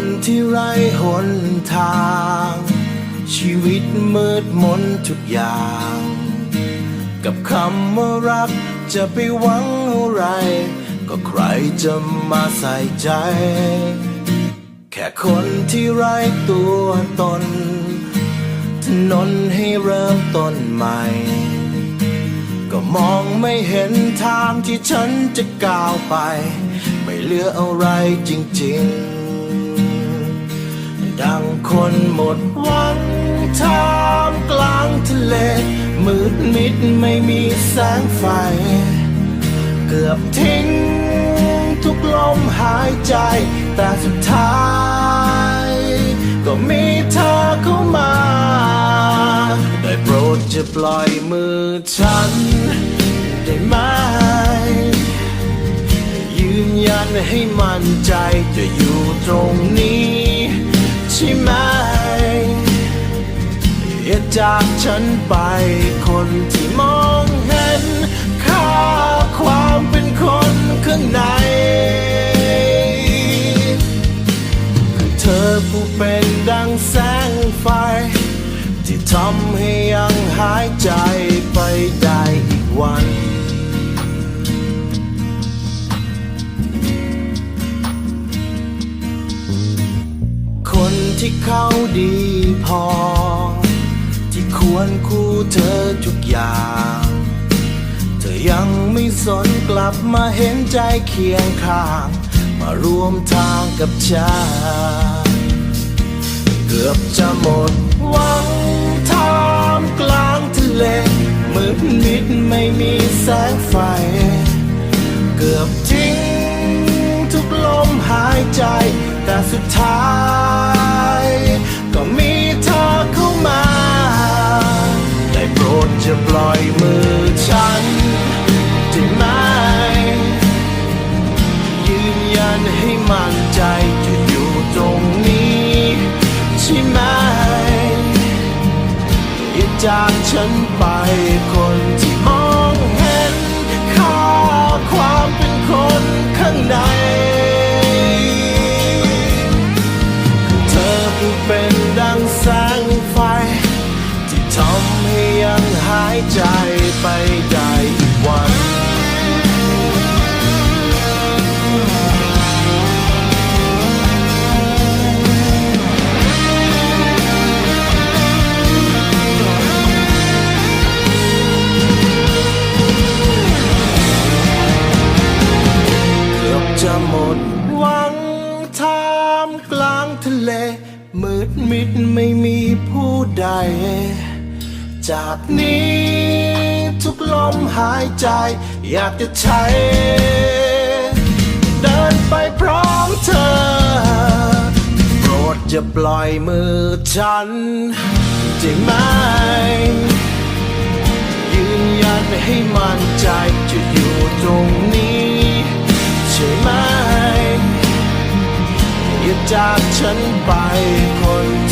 นที่ไร้หนทาง ชีวิตมืดมนทุกอย่าง กับคำว่ารักจะไปหวังอะไร ก็ใครจะมาใส่ใจ แค่คนที่ไร้ตัวตนถนนให้เริ่มต้นใหม่ ก็มองไม่เห็นทางที่ฉันจะก้าวไป ไม่เหลืออะไรจริงๆ ดังคนหมดหวังท่ามกลางทะเล มืดมิดไม่มีแสงไฟ เกือบทิ้งทุกลมหายใจ แต่สุดท้าย ก็มีเธอเข้ามาได้โปรดจะปล่อยมือฉัน ได้ไหม ยืนยันให้มั่นใจจะอยู่ตรงนี้ ช่ไหมอย่าจากฉันไปคนที่มองเห็น ค่าความเป็นคนข้างในคือเธอผู้เป็นดังแสงไฟ ที่ทำให้ยังหายใจ คนที่เขาดีพอ ที่ควรคู่เธอทุกอย่าง เธอยังไม่สนกลับมาเห็นใจเคียงข้าง มาร่วมทางกับฉันเกือบจะหมดหวังทามกลางทะเลมืดมิดไม่มีแสงไฟ เกือบทิ้งทุกลมหายใจ แต่สุดท้าย ก็มีเธอเข้ามาได้โปรดจะปล่อยมือฉันได้ไหมยืนยันให้มั่นใจจะอยู่ตรงนี้ใช่ไหมอย่าจากฉันไปคนที่มองเห็นค่าความเป็นคนข้างใน ไปได้อีกวันเกือบจะหมดหวังทามกลางทะเล มืดมิดไม่มีผู้ใด จากนี้ ทุกลมหายใจ อยากจะใช้ เดินไปพร้อมเธอ โปรดจะปล่อยมือฉันได้ไหม ยืนยันให้มั่นใจจะอยู่ตรงนี้ ใช่ไหม อย่าจากฉันไปคน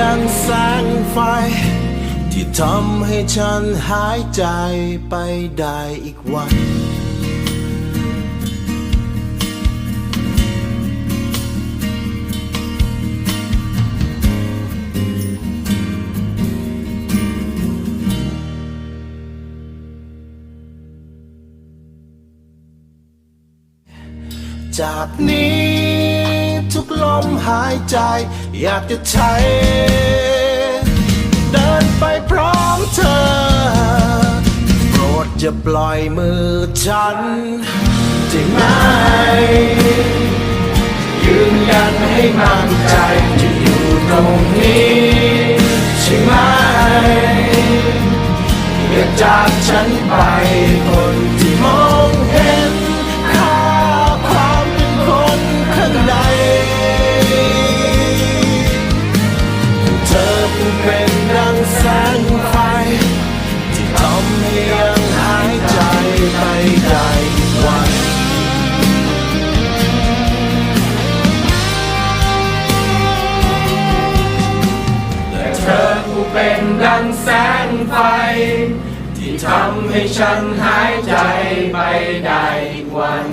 ดังแสงไฟ ที่ทำให้ฉันหายใจไปได้อีกวัน จากนี้ ทุกลมหายใจ อยากจะใช้ เดินไปพร้อมเธอ โปรดจะปล่อยมือฉันได้ไหมยืนยันให้มั่นใจจะอยู่ตรงนี้ใช่ไหมอย่าจากฉันไป ไฟ ที่ทำให้ฉันหายใจไปได้อีกวัน